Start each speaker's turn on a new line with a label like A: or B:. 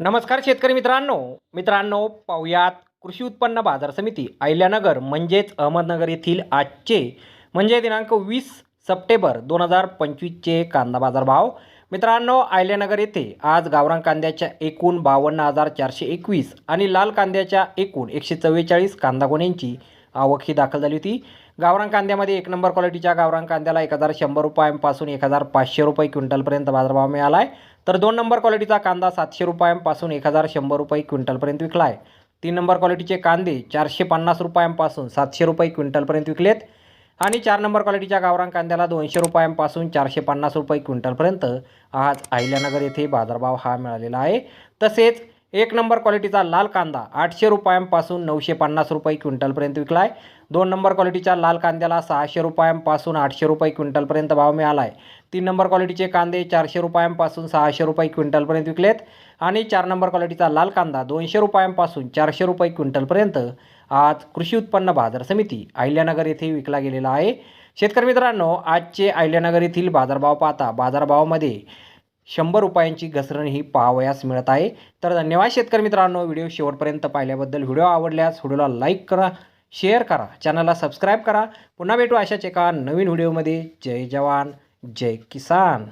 A: नमस्कार शेतकरी मित्रांनो. मित्रांनो पाहुयात कृषी उत्पन्न बाजार समिती अहिल्यानगर म्हणजेच अहमदनगर येथील आजचे म्हणजे दिनांक वीस सप्टेंबर दोन हजार पंचवीसचे कांदा बाजार भाव मित्रांनो अहिल्यानगर येथे आज गावरान कांद्याच्या एकूण बावन्न हजार चारशे एकवीस आणि लाल कांद्याच्या एकूण एकशे चव्वेचाळीस कांदा गोण्यांची आवक ही दाखल झाली होती. गावरान कांद्यामध्ये एक नंबर क्वालिटीच्या गावरान कांद्याला एक हजार शंभर रुपयांपासून एक हजार पाचशे रुपये क्विंटलपर्यंत बाजारभाव मिळाला आहे तर दोन नंबर क्वालिटीचा कांदा सातशे रुपयांपासून एक हजार शंभर रुपये क्विंटलपर्यंत विकला आहे तीन नंबर क्वालिटीचे कांदे चारशे पन्नास रुपयांपासून सातशे रुपये क्विंटलपर्यंत विकलेत. आणि चार नंबर क्वालिटीच्या गावरान कांद्याला दोनशे रुपयांपासून चारशे पन्नास रुपये क्विंटलपर्यंत आज अहिल्यानगर येथे बाजारभाव हा मिळालेला आहे. तसेच एक नंबर क्वालिटीचा लाल कांदा आठशे रुपयांपासून नऊशे पन्नास रुपये क्विंटलपर्यंत विकला आहे दोन नंबर क्वालिटीच्या लाल कांद्याला सहाशे रुपयांपासून आठशे रुपये क्विंटलपर्यंत भाव मिळाला आहे तीन नंबर क्वालिटीचे कांदे चारशे रुपयांपासून सहाशे रुपये क्विंटलपर्यंत विकलेत. आणि चार नंबर क्वालिटीचा लाल कांदा दोनशे रुपयांपासून चारशे रुपये क्विंटलपर्यंत आज कृषी उत्पन्न बाजार समिती अहिल्यानगर येथे विकला गेलेला आहे. शेतकरी मित्रांनो आजचे अहिल्यानगर येथील बाजारभाव पाहता बाजारभावामध्ये शंभर रुपयांची घसरण ही पाहावयास मिळत आहे. तर धन्यवाद शेतकरी मित्रांनो व्हिडिओ शेवटपर्यंत पाहिल्याबद्दल. व्हिडिओ आवडल्यास व्हिडिओला लाईक करा शेअर करा चॅनलला सबस्क्राईब करा. पुन्हा भेटू अशाच एका नवीन व्हिडिओमध्ये. जय जवान जय किसान.